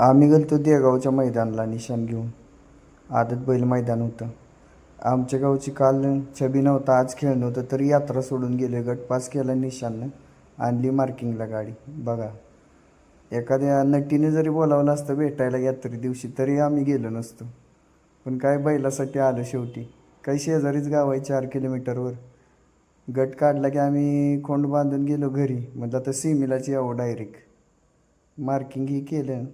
आम्ही गेलतो देगावच्या मैदानाला निशाण घेऊन. आदत बैल मैदान होतं. आमच्या गावची काल छबी नव्हता आज खेळ नव्हतं तरी यात्रा सोडून गेले गट पास केला निशाननं आणली मार्किंगला गाडी. बघा एखाद्या नटीने जरी बोलावलं असतं भेटायला यात्रे दिवशी तरी आम्ही गेलो नसतो. पण काय बैलासाठी आलं शेवटी. काही शेजारीच गाव आहे चार किलोमीटरवर. गट काढला की आम्ही खोंड बांधून गेलो घरी. म्हणजे आता सिमिलाची यावं डायरेक्ट मार्किंग ही केलं.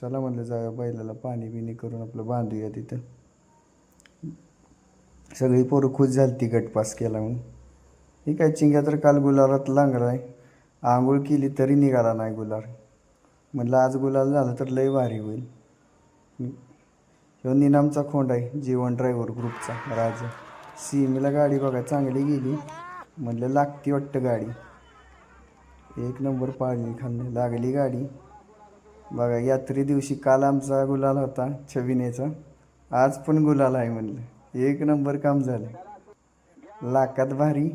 चला म्हणलं जाऊया बैलाला पाणी बिणी करून आपलं बांधूया तिथं. सगळी पोरं खुश झाली ती गटपास केला म्हणून. ही काय चिंग्या तर काल गुलालात आहे. आंघोळ केली तरी निघाला नाही गुलार म्हणलं आज गुलाल झालं तर लय भारी होईल. ह्यो निनामचा खोंड आहे जीवन ड्रायव्हर ग्रुपचा राजा. सीमेला गाडी बघा चांगली गेली. म्हणलं लागती वाटतं गाडी. एक नंबर पाळणी खाल्ली लागली गाडी. बघा यात्रे दिवशी काल आमचा गुलाल होता छबिनेचा. आज पण गुलाल आहे म्हणलं. एक नंबर काम झालं. लाकात भारी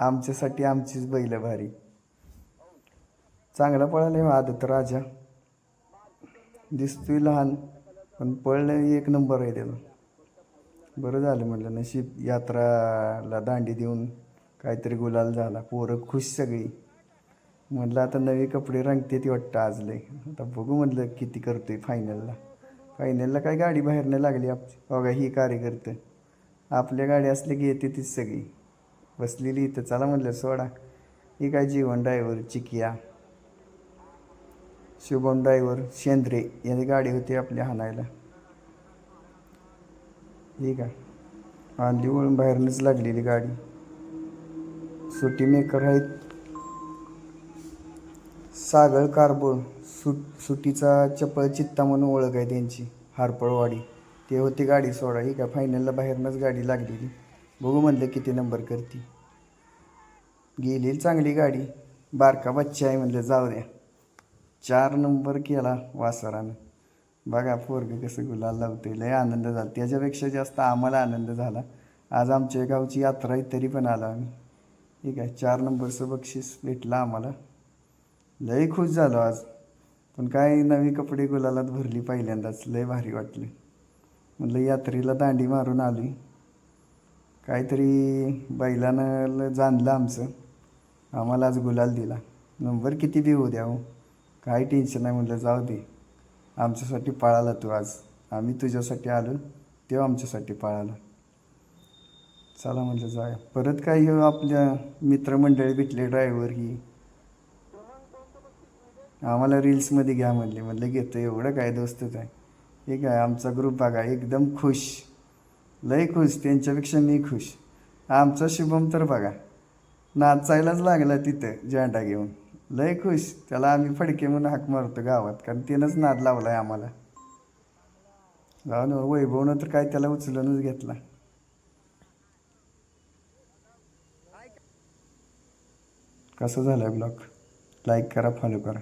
आमच्यासाठी आमचीच बैल भारी. चांगला पळाला आहे हो आदत राजा. दिसतोय लहान पण पळणं एक नंबर आहे त्याला बरं झालं म्हटलं नशीब यात्राला दांडी देऊन काहीतरी गुलाल झाला. पोरं खुश सगळी. म्हटलं आता नवे कपडे रंगते ती वाटतं आज लय. आता बघू म्हटलं किती करतो आहे फायनलला फायनलला काय गाडी बाहेर नाही लागली आप बघा ही कार्यकर्ते. आपल्या गाडी असली की येते तीच सगळी. बसलेली इथं. चला म्हटलं सोडा. ही काय जीवन ड्रायव्हर चिकिया शुभम ड्रायव्हर शेंद्रे यांची गाडी होती आपल्या हाणायला. ठीक आहे आणली वळून बाहेरनंच लागलेली गाडी. सुटी मेकर आहेत. सागळ कारबोळ सुट सुटीचा चपळ चित्ता म्हणून ओळख आहे त्यांची हारपळवाडी. ते होती गाडी सोडा ही का फायनलला बाहेरनंच गाडी लागलेली. बघू म्हणलं किती नंबर करते. गेली चांगली गाडी बारका बच्चा आहे म्हणलं जाऊ द्या. चार नंबर केला वासरानं. बघा पोरग कसं गुलाल लावते लय आनंद झाला. त्याच्यापेक्षा जास्त आम्हाला आनंद झाला. आज आमच्या गावची यात्रा आहे तरी पण आला आम्ही. ठीक आहे चार नंबरचं बक्षीस भेटलं आम्हाला. लय खुश झालो आज. पण काय नवी कपडे गुलालात भरली पहिल्यांदाच. लय भारी वाटले. म्हटलं यात्रेला दांडी मारून आली काहीतरी बैलानं जाणलं आमचं. आम्हाला आज गुलाल दिला. नंबर किती बी होऊ द्या हो? काही टेन्शन नाही म्हटलं जाऊ दे. आमच्यासाठी पळाला तू आज. आम्ही तुझ्यासाठी आलो तेव्हा आमच्यासाठी पळाला. चला म्हटलं जाऊया. परत काही हो आपल्या मित्रमंडळी भेटले ड्रायव्हर ही. आम्हाला रील्समध्ये घ्या म्हणले. म्हटलं घेतो एवढं काय दोस्तच आहे हे काय आमचा ग्रुप बघा एकदम खुश. लय खुश त्यांच्यापेक्षा मी खुश. आमचा शुभम तर बघा. नाचायलाच लागला तिथं झेंडा घेऊन. लय खुश त्याला आम्ही फडके म्हणून हाक मारतो गावात कारण त्यानंच नाद लावला आहे आम्हाला. गाव ना वैभवनं तर काय त्याला उचलूनच घेतला. कसं झालं ब्लॉग? लाईक करा फॉलो करा.